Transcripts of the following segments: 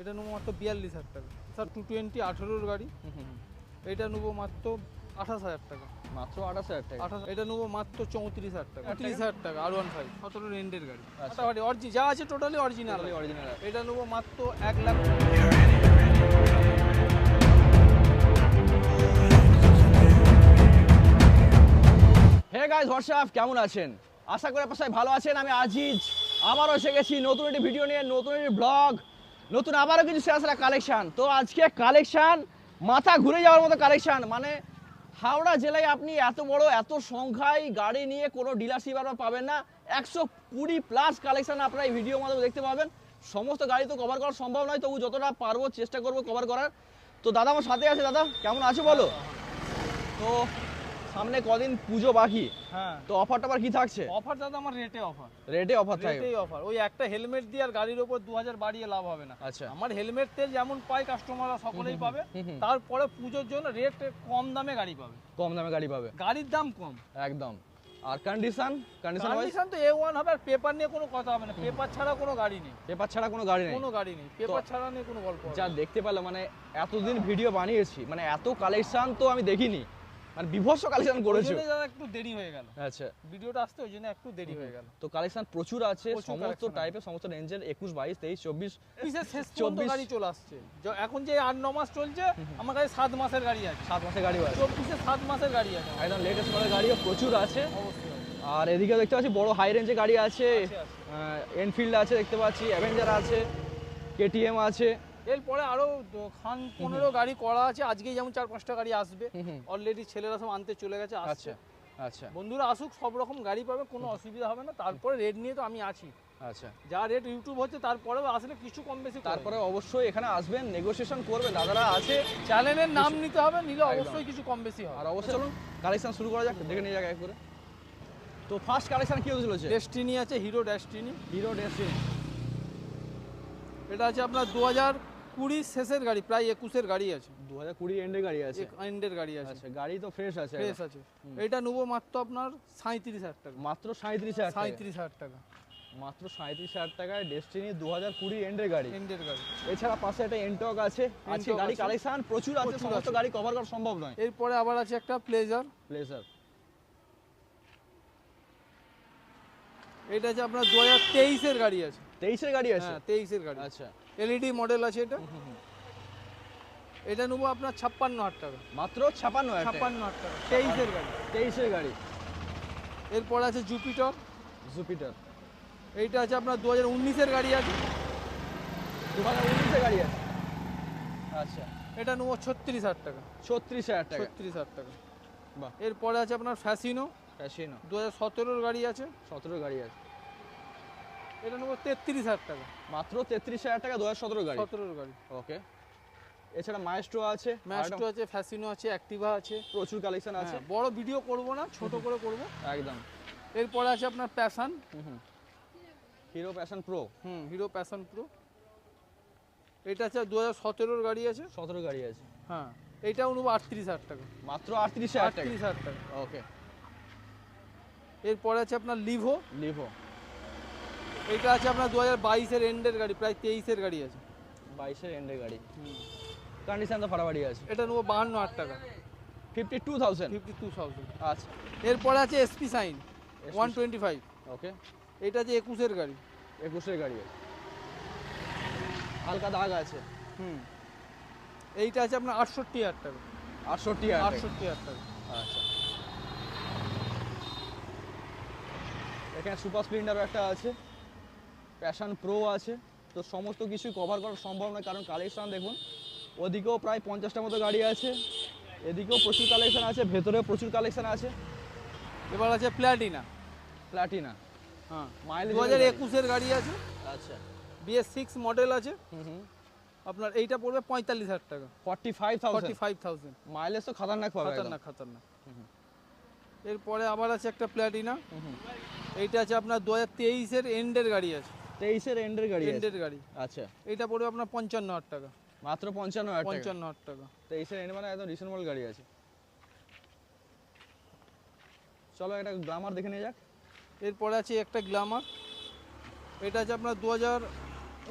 এটা নেব মাত্র বিয়াল্লিশ হাজার টাকা। স্যার টু টোয়েন্টি আঠেরোর গাড়ি। এটা নেব মাত্র আঠাশ হাজার টাকা। মাত্র আঠাশ হাজার টাকা? আঠাশ এটা নেব মাত্র চৌত্রিশ হাজার টাকা। তিরিশ হাজার টাকা আর ওয়ান ফাইভ সতেরো রেন্ডের গাড়ি। আচ্ছা। গাড়ি অরিজি যা আছে টোটালি অরিজিনাল অরিজিনাল এটা নেব মাত্র এক লাখ হে গাইস হোয়াটসঅ্যাপ কেমন আছেন? আশা করি আপনার সবাই ভালো আছেন। আমি আজিজ। আবারও এসে গেছি নতুন একটি ভিডিও নিয়ে নতুন একটি ব্লগ নতুন আবারও কিছু সেরা কালেকশান তো আজকে কালেকশন মাথা ঘুরে যাওয়ার মতো কালেকশন মানে হাওড়া জেলায় আপনি এত বড়, এত সংখ্যায় গাড়ি নিয়ে কোনো ডিলারশিপ আপনারা পাবেন না। একশো কুড়ি প্লাস কালেকশান আপনারা এই ভিডিওর মাধ্যমে দেখতে পাবেন। সমস্ত গাড়ি তো কভার করা সম্ভব নয়, তবু যতটা পারব চেষ্টা করব কভার করার। তো দাদা আমার সাথে আছে, দাদা, কেমন আছো বলো? তো সামনে কদিন পুজো বাকি। হ্যাঁ। তো অফার টফার কি থাকছে? অফার দাদা আমার রেটে অফার রেটে অফার থাকবে। রেটেই অফার ওই একটা হেলমেট দিয়ে আর গাড়ির দু হাজার বাড়িয়ে লাভ হবে না। আচ্ছা। আমার হেলমেট তেল যেমন পায় কাস্টমাররা সকলেই পাবে। তারপরে পুজোর জন্য রেট কম দামে গাড়ি পাবে। কম দামে গাড়ি পাবে। গাড়ির দাম কম। একদম। আর কন্ডিশন কন্ডিশন কন্ডিশন তো এ ওয়ান হবে আর পেপার নিয়ে কোনো কথা হবে না। পেপার ছাড়া কোনো গাড়ি নেই। পেপার ছাড়া কোনো গাড়ি নেই। কোনো গাড়ি নেই। পেপার ছাড়া নিয়ে কোনো গল্প যা দেখতে পেলাম মানে এতদিন ভিডিও বানিয়েছি মানে এত কালেকশন তো আমি দেখিনি। মানে বিভৎস কালেকশন করেছ। একটু দেরি হয়ে গেল। আচ্ছা। ভিডিওটা আসতে ওই জন্য একটু দেরি হয়ে গেল। তো কালেকশন প্রচুর আছে সমস্ত টাইপের সমস্ত রেঞ্জের একুশ বাইশ তেইশ চব্বিশ অফিসের শেষ চব্বিশ- গাড়ি চলে আসছে। এখন যে আট ন মাস চলছে আমার কাছে সাত মাসের গাড়ি আছে। সাত মাসের গাড়িও আছে। চব্বিশে সাত মাসের গাড়ি আছে একদম লেটেস্ট মডেল গাড়িও প্রচুর আছে। আর এদিকে দেখতে পাচ্ছি বড় হাই রেঞ্জের গাড়ি আছে। এনফিল্ড আছে। দেখতে পাচ্ছি অ্যাভেঞ্জার আছে কেটিএম আছে। এরপরে আরও খান পনেরো গাড়ি করা আছে। আজকে যেমন চার পাঁচটা গাড়ি আসবে। অলরেডি ছেলেরা সব আনতে চলে গেছে আসছে। আচ্ছা আচ্ছা। বন্ধুরা আসুক সব রকম গাড়ি পাবে কোনো অসুবিধা হবে না। তারপরে রেট নিয়ে তো আমি আছি। আচ্ছা। যা রেট ইউটিউব হচ্ছে তারপরেও আসলে কিছু কম বেশি তারপরে অবশ্যই এখানে আসবেন নেগোসিয়েশন করবে দাদারা আছে চ্যানেলের নাম নিতে হবে নিলে অবশ্যই কিছু কম বেশি হবে। আর অবশ্যই চলুন কালেকশন শুরু করা যাক দেখে নিয়ে যাক এক করে। তো ফার্স্ট কালেকশন কি চলেছে ডেস্টিনি আছে হিরো ডেস্টিনি হিরো ডেস্টিনি এটা আছে আপনার দু হাজার কুড়ি শেষের গাড়ি প্রায় একুশের গাড়ি আছে। দু হাজার কুড়ি এন্ডে গাড়ি আছে। এন্ডের গাড়ি আছে। আচ্ছা গাড়ি তো ফ্রেশ আছে ফ্রেশ আছে। এটা নেব মাত্র আপনার সাঁত্রিশ হাজার টাকা। মাত্র সাঁত্রিশ হাজার সাঁত্রিশ হাজার টাকা। মাত্র সাঁত্রিশ হাজার টাকায় ডেস্টিনি দু হাজার কুড়ি এন্ডের গাড়ি। এন্ডের গাড়ি। এছাড়া পাশে একটা এন্টক আছে। Ntorq গাড়ি কালেকশন প্রচুর আছে সমস্ত গাড়ি কভার করা সম্ভব নয়। এরপরে আবার আছে একটা প্লেজার প্লেজার এটা আছে আপনার দু হাজার তেইশের গাড়ি আছে। তেইশের গাড়ি আছে? হ্যাঁ তেইশের গাড়ি। আচ্ছা। এলইডি মডেল আছে এটা। এটা নেব আপনার ছাপ্পান্ন হাজার টাকা। মাত্র ছাপান্ন হাজার ছাপ্পান্ন হাজার টাকা তেইশের গাড়ি। তেইশের গাড়ি। এরপর আছে জুপিটার। জুপিটার। এইটা আছে আপনার দু হাজার উনিশের গাড়ি আছে। দু হাজার উনিশের গাড়ি আছে? আচ্ছা। এটা নেব ছত্রিশ হাজার টাকা। ছত্রিশ হাজার টাকা। ছত্রিশ হাজার টাকা। বাহ। এরপরে আছে আপনার ফ্যাসিনো ফ্যাসিনো দু হাজার সতেরোর গাড়ি আছে। সতেরো গাড়ি আছে। এটা নেব তেত্রিশ হাজার টাকা। মাত্র তেত্রিশ হাজার টাকা দু হাজার সতেরো গাড়ি। সতেরোর গাড়ি। ওকে এছাড়া মাইস্ট্রো আছে ম্যাস্টো আছে ফ্যাসিনো আছে অ্যাক্টিভা আছে। প্রচুর কালেকশন আছে। হ্যাঁ, বড় ভিডিও করব না ছোট করে করব। একদম। এরপরে আছে আপনার Passion Hero Passion Pro hmm Hero Passion Pro এটা আছে দু হাজার সতেরোর গাড়ি আছে। সতেরো গাড়ি আছে। হ্যাঁ এইটাও নেব আটত্রিশ হাজার টাকা। মাত্র আটত্রিশ হাজার আটত্রিশ হাজার টাকা। ওকে এরপরে আছে আপনার লিভো লিভো এটা আছে আপনার দু হাজার বাইশের এন্ডের গাড়ি প্রায় তেইশের গাড়ি আছে। বাইশের এন্ডের গাড়ি। কন্ডিশন তো ফাটাফাটি আছে। এটা নেব বাহান্ন হাজার টাকা। Fifty two thousand fifty two thousand আচ্ছা। এরপরে আছে SP Shine one twenty five okay এটা আছে একুশের গাড়ি। একুশের গাড়ি আছে। হালকা দাগ আছে। হুম। এইটা আছে আপনার আটষট্টি হাজার টাকা। আটষট্টি আটষট্টি হাজার টাকা। আচ্ছা। এখানে সুপার স্প্লেন্ডার একটা আছে। প্যাশন প্রো আছে। তো সমস্ত কিছু কভার করা সম্ভব নয় কারণ কালেকশান দেখুন ওদিকেও প্রায় পঞ্চাশটার মতো গাড়ি আছে এদিকেও প্রচুর কালেকশান আছে ভেতরেও প্রচুর কালেকশান আছে। এবার আছে প্ল্যাটিনা প্ল্যাটিনা হ্যাঁ মাইলেজ দু হাজার একুশের গাড়ি আছে। আচ্ছা। বিএস সিক্স মডেল আছে। হুম আপনার এইটা পড়বে পঁয়তাল্লিশ হাজার টাকা। Forty five forty five thousand mileage তো খাতারনাক পাবে। খাতারনাক খাতারনাক। এরপরে আবার আছে একটা প্ল্যাটিনা। এইটা আছে আপনার দু হাজার তেইশের এন্ডের গাড়ি আছে। তেইশের এন্ডের গাড়ি এন্ডের গাড়ি। আচ্ছা। এইটা পড়বে আপনার পঞ্চান্ন হাজার টাকা। মাত্র পঞ্চান্ন হাজার টাকা? পঞ্চান্ন হাজার টাকা। তেইশের এন্ড মানে একদম রিসেন্ট গাড়ি আছে। চলো একটা গ্লামার দেখে নিয়ে যাক। এরপরে আছে একটা গ্লামার এটা আছে আপনার দু হাজার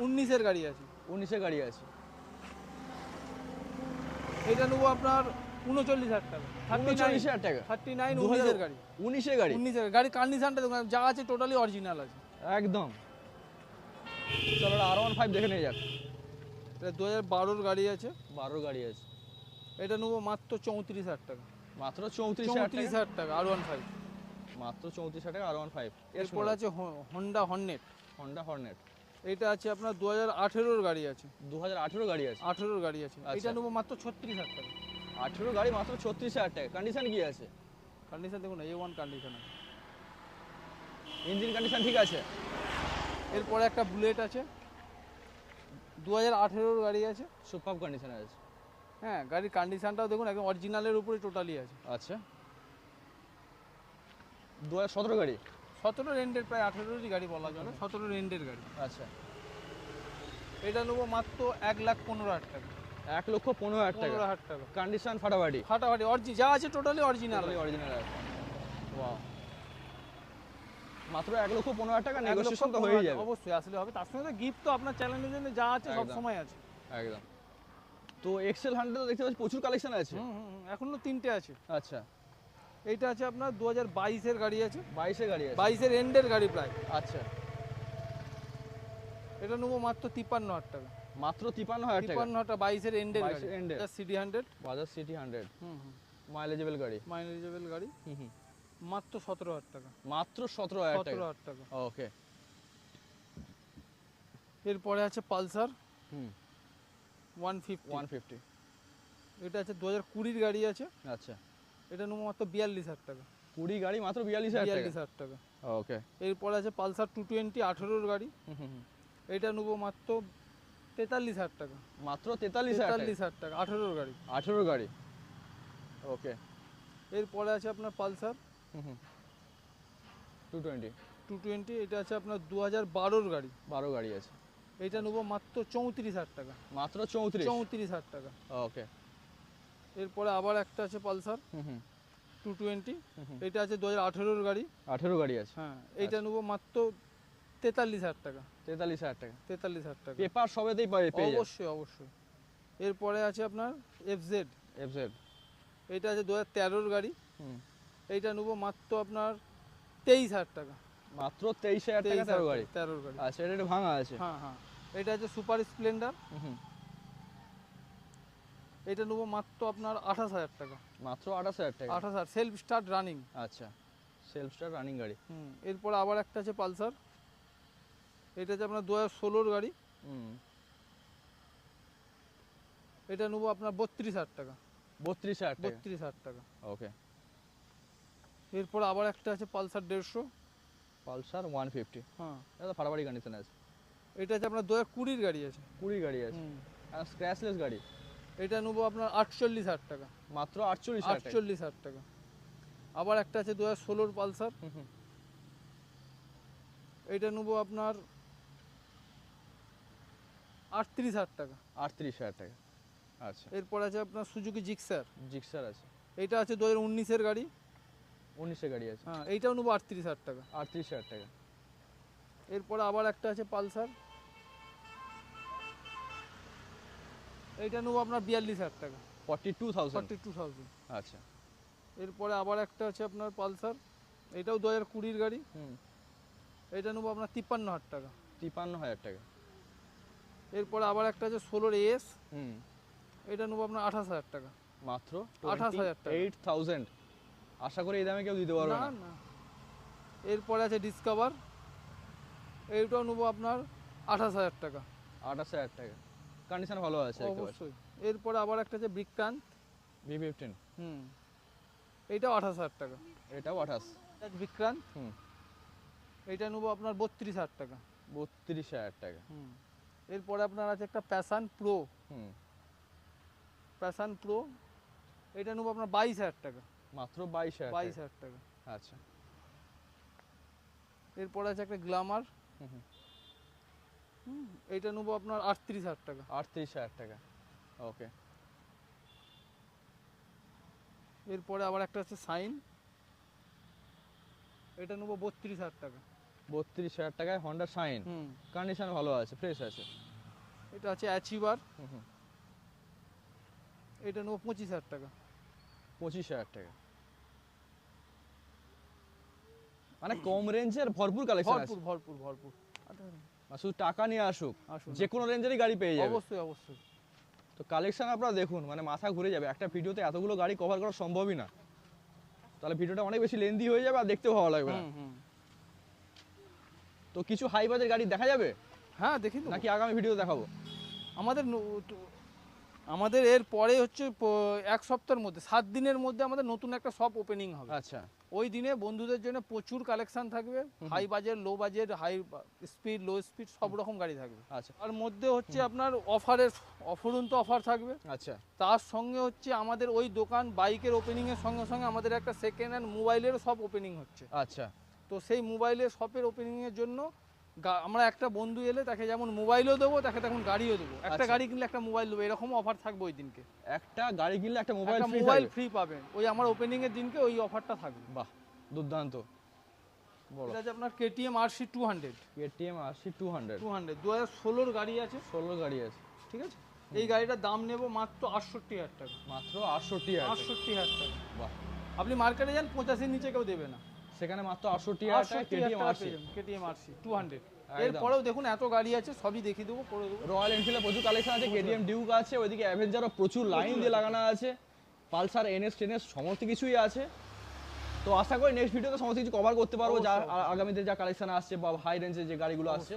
উনিশের গাড়ি আছে। উনিশে গাড়ি আছে। এটা নেব আপনার উনচল্লিশ হাজার টাকা। উনচল্লিশ হাজার টাকা। থার্টি নাইন উনিশের গাড়ি। গাড়ি? উনিশের গাড়ি। কন্ডিশনটা দেখুন যা আছে টোটালি অরিজিনাল আছে। একদম। আর ওয়ান ফাইভ দেখে নিয়ে যাক। এটা দু হাজার বারোর গাড়ি আছে। বারো গাড়ি আছে। এটা নেব মাত্র চৌত্রিশ হাজার টাকা। মাত্র চৌত্রিশ চৌত্রিশ হাজার টাকা আর ওয়ান ফাইভ মাত্র চৌত্রিশ হাজার টাকা আর ওয়ান ফাইভ এরপর আছে হন্ডা হর্নেট হন্ডা হর্নেট এটা আছে আপনার দু হাজার আঠেরোর গাড়ি আছে। দু হাজার আঠেরো গাড়ি আছে? আঠেরোর গাড়ি আছে। আচ্ছা। এটা নেব মাত্র ছত্রিশ হাজার টাকা। আঠেরো গাড়ি মাত্র ছত্রিশ হাজার টাকা। কন্ডিশন কি আছে? কন্ডিশন দেখুন এ ওয়ান কন্ডিশন আছে। ইঞ্জিন কন্ডিশন ঠিক আছে? এরপরে একটা বুলেট আছে। দু হাজার আঠেরোর গাড়ি আছে। সুপার কন্ডিশন আছে। হ্যাঁ গাড়ির কন্ডিশনটাও দেখুন একদম অরিজিনালের উপরে টোটালি আছে। আচ্ছা। দু হাজার সতেরো গাড়ি? সতেরো রেন্ডের প্রায় আঠেরোরই গাড়ি বলা চলে সতেরো রেন্ডের গাড়ি। আচ্ছা। এটা নেব মাত্র এক লাখ পনেরো হাজার টাকা। এক লক্ষ পনেরো হাজার টাকা। পনেরো হাজার টাকা। কন্ডিশন ফাটাফাটি। ফাটাফাটি অরিজি যা আছে টোটালি অরিজিনাল অরিজিনাল আছে। মাত্র এক লক্ষ পনেরো হাজার টাকা নেগোসিয়েশন তো হয়ে যাবে। অবশ্যই আসলে হবে। তার সঙ্গে গিফট তো আপনার চ্যানেলের জন্য যা আছে সব সময় আছে। একদম। তো এক্সেল হান্ড্রেড দেখতে পাচ্ছি প্রচুর কালেকশন আছে। হুম হুম হুম, এখনও তিনটে আছে। আচ্ছা। এইটা আছে আপনার দু হাজার বাইশের গাড়ি আছে। বাইশে গাড়ি আছে। বাইশের এন্ডের গাড়ি প্রায়। আচ্ছা। এটা নেব মাত্র তিপ্পান্ন হাজার টাকা। মাত্র তিপান্ন হাজার তিপ্পান্ন হাজার বাইশের এন্ডের 22 end hundred Bajaj CT hundred hmm hmm. মাইলেজেবল গাড়ি। মাইনেজেবল গাড়ি। হুম হুম। মাত্র সতেরো হাজার টাকা। মাত্র সতেরো হাজার সতেরো টাকা হাজার টাকা। ওকে। এরপরে আছে Pulsar. Hmm. One fifty. One fifty. এটা আছে দু হাজার কুড়ির গাড়ি আছে। আচ্ছা। এটা নেব মাত্র বিয়াল্লিশ হাজার টাকা। কুড়ি গাড়ি মাত্র বিয়াল্লিশ হাজার বিয়াল্লিশ হাজার টাকা। ওকে। এরপরে আছে পালসার টু টোয়েন্টি আঠেরোর গাড়ি। হুম হুম হুম। এটা নেব মাত্র তেতাল্লিশ হাজার টাকা। মাত্র তেতাল্লিশ তেতাল্লিশ হাজার টাকা আঠেরোর গাড়ি। আঠেরো গাড়ি। ওকে। এরপরে আছে আপনার Pulsar. Two twenty two twenty এটা আছে আপনার দু হাজার বারোর গাড়ি। বারো গাড়ি আছে। এটা নেব মাত্র চৌত্রিশ হাজার টাকা। মাত্র চৌত্রিশ? চৌত্রিশ হাজার টাকা। ওকে। এরপরে আবার একটা আছে পালসার। হুম হুম। Two twenty. এটা আছে দু হাজার আঠেরোর গাড়ি। আঠেরো গাড়ি আছে। হ্যাঁ এইটা নেব মাত্র তেতাল্লিশ হাজার টাকা। তেতাল্লিশ হাজার টাকা। তেতাল্লিশ হাজার টাকা। পেপার সবেতেই পাবে পেয়ে অবশ্যই অবশ্যই। এরপরে আছে আপনার এফ জেড এফজেড এটা আছে দু হাজার তেরোর গাড়ি। হুম। এইটা নেব মাত্র আপনার তেইশ হাজার টাকা। মাত্র তেইশ হাজার টাকা তেরো গাড়ি? তেরোর গাড়ি। আচ্ছা এটা একটু ভাঙা আছে। হ্যাঁ হ্যাঁ। এটা আছে সুপার স্প্লেন্ডার। এটা নেব মাত্র আপনার আঠাশ হাজার টাকা। মাত্র আঠাশ হাজার টাকা? আঠাশ হাজার সেলফ স্টার্ট রানিং। আচ্ছা সেলফ স্টার রানিং গাড়ি। হুম এরপরে আবার একটা আছে পালসার। এটা হচ্ছে আপনার দু হাজার ষোলোর গাড়ি। হুম। এটা নেব আপনার বত্রিশ হাজার টাকা। বত্রিশ হাজার বত্রিশ হাজার টাকা। ওকে। এরপর আবার একটা আছে পালসার দেড়শো। পালসার ওয়ান ফিফটি হ্যাঁ। এটা ফাটাফাটি কন্ডিশন আছে। এটা আছে আপনার দু হাজার কুড়ির গাড়ি আছে। কুড়ি গাড়ি আছে। স্ক্র্যাচলেস গাড়ি। এটা নেব আপনার আটচল্লিশ হাজার টাকা। মাত্র আটচল্লিশ আটচল্লিশ হাজার টাকা। আবার একটা আছে দু হাজার ষোলোর পালসার। এটা নেব আপনার আটত্রিশ হাজার টাকা। আটত্রিশ হাজার টাকা। আচ্ছা। এরপর আছে আপনার সুজুকি জিক্সার। জিক্সার আছে। এটা আছে দু হাজার উনিশের গাড়ি। উনিশে গাড়ি আছে। হ্যাঁ এইটাও নেব আটত্রিশ হাজার টাকা। আটত্রিশ হাজার টাকা। এরপরে আবার একটা আছে পালসার। এইটা নেব আপনার বিয়াল্লিশ হাজার টাকা। Forty two thousand forty two thousand আচ্ছা। এরপরে আবার একটা আছে আপনার পালসার। এটাও দু হাজার কুড়ির গাড়ি। হুম। এটা নেব আপনার তিপ্পান্ন হাজার টাকা। তিপান্ন হাজার টাকা। এরপরে আবার একটা আছে ষোলোর এস হুম। এটা নেব আপনার আঠাশ হাজার টাকা। মাত্র 28,000 টাকা। এইট থাউজেন্ড আশা করি এই দামে কেউ দিতে পারবে না না। এরপরে আছে ডিসকভার এইটাও নেব আপনার আঠাশ হাজার টাকা। আঠাশ হাজার টাকা। কন্ডিশন ভালো আছে অবশ্যই। এরপরে আবার একটা আছে বিক্রান্ত ভি ফিফটিন হুম। এইটাও আঠাশ হাজার টাকা। এটাও আঠাশ। বিক্রান্ত হুম। এইটা নেব আপনার বত্রিশ হাজার টাকা। বত্রিশ হাজার টাকা। হুম। এরপরে আপনার আছে একটা প্যাশান প্রো হুম। প্যাশান প্রো এটা নেব আপনার বাইশ হাজার টাকা। মাত্র বাইশ হাজার বাইশ টাকা। হাজার টাকা। আচ্ছা। এরপরে আছে একটা গ্লামার। হুম নেব আপনার আটত্রিশ হাজার টাকা। আটত্রিশ হাজার টাকা। ওকে। এরপরে আবার একটা আছে সাইন। এটা নেব বত্রিশ হাজার টাকা। বত্রিশ হাজার টাকায় হন্ডা সাইন। হুম। কন্ডিশন ভালো আছে ফ্রেশ আছে। এটা আছে অ্যাচিভার এটা নেব পঁচিশ হাজার টাকা। পঁচিশ হাজার টাকা। মানে কম রেঞ্জের ভরপুর কালেকশন আছে। ভরপুর ভরপুর ভরপুর। শুধু টাকা নিয়ে আসুক যে কোনো রেঞ্জেরই গাড়ি পেয়ে যাবে। অবশ্যই অবশ্যই। তো কালেকশন আপনারা দেখুন মানে মাথা ঘুরে যাবে। একটা ভিডিওতে এতগুলো গাড়ি কভার করা সম্ভবই না। তাহলে ভিডিওটা অনেক বেশি লেন্দি হয়ে যাবে আর দেখতেও ভালো লাগবে না। হুম হুম। তো কিছু হাই বাজেট গাড়ি দেখা যাবে? হ্যাঁ দেখি নাকি আগামী ভিডিও দেখাবো? আমাদের আমাদের এর পরে হচ্ছে এক সপ্তাহের মধ্যে সাত দিনের মধ্যে আমাদের নতুন একটা শপ ওপেনিং হবে। আচ্ছা। ওই দিনে বন্ধুদের জন্য প্রচুর কালেকশন থাকবে। High budget low budget high speed low speed সব রকম গাড়ি থাকবে। আচ্ছা। তার মধ্যে হচ্ছে আপনার অফারের অফুরন্ত অফার থাকবে। আচ্ছা। তার সঙ্গে হচ্ছে আমাদের ওই দোকান বাইকের ওপেনিং এর সঙ্গে সঙ্গে আমাদের একটা সেকেন্ড হ্যান্ড মোবাইলেরও সব ওপেনিং হচ্ছে। আচ্ছা। তো সেই মোবাইলের শপের ওপেনিং এর জন্য আমরা একটা বন্ধু এলে তাকে যেমন মোবাইলও দেবো তাকে তখন গাড়িও দেবো। একটা আচ্ছা। গাড়ি কিনলে একটা মোবাইল দেবো এরকম অফার থাকবে ওই দিনকে। একটা গাড়ি কিনলে একটা মোবাইল মোবাইল ফ্রি পাবেন। ওই আমার ওপেনিং এর দিনকে ওই অফারটা থাকবে। বাহ দুর্দান্ত। এটা আছে আপনার KTM RC two hundred KTM two hundred two hundred দু হাজার ষোলোর গাড়ি আছে। ষোলো গাড়ি আছে। ঠিক আছে? এই গাড়িটার দাম নেব মাত্র আটষট্টি হাজার টাকা। মাত্র আটষট্টি আটষট্টি হাজার টাকা। বাহ। আপনি মার্কেটে যান পঁচাশির নিচে কেউ দেবে না। সেখানে মাত্র আটষট্টি হাজার টাকা কেটিএম আশি কেটিএম আরসি। টু হান্ড্রেড একদম। এরপরেও দেখুন এত গাড়ি আছে সবই দেখিয়ে দেবো করে দেবো। রয়্যাল এনফিল্ডের প্রচুর কালেকশন আছে কেটিএম ডিউক আছে ওইদিকে অ্যাভেঞ্জারও প্রচুর লাইন দিয়ে লাগানো আছে। পালসার এনএস টেনএস সমস্ত কিছুই আছে। তো আশা করি নেক্সট ভিডিওতে সমস্ত কিছু কভার করতে পারব যা। আগামীতে যা কালেকশন আসছে বা হাই রেঞ্জের যে গাড়িগুলো আসছে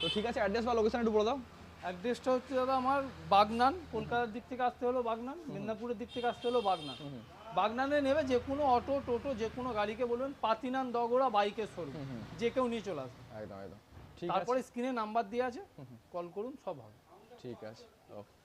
তো ঠিক আছে অ্যাড্রেস বা লোকেশন একটু বলে দাও। অ্যাড্রেসটা হচ্ছে দাদা আমার বাগনান কলকাতার দিক থেকে আসতে হলো বাগনান মেদিনীপুরের দিক থেকে আসতে হলো বাগনান। বাগনানে নেবে যে কোনো অটো টোটো যে কোনো গাড়িকে বলবেন পাতিনান দগোড়া বাইকের শোরুম। যে কেউ নিয়ে চলে আসবে। একদম একদম। তারপরে স্ক্রিনে নাম্বার দেওয়া আছে কল করুন সব হবে। ঠিক আছে ওকে।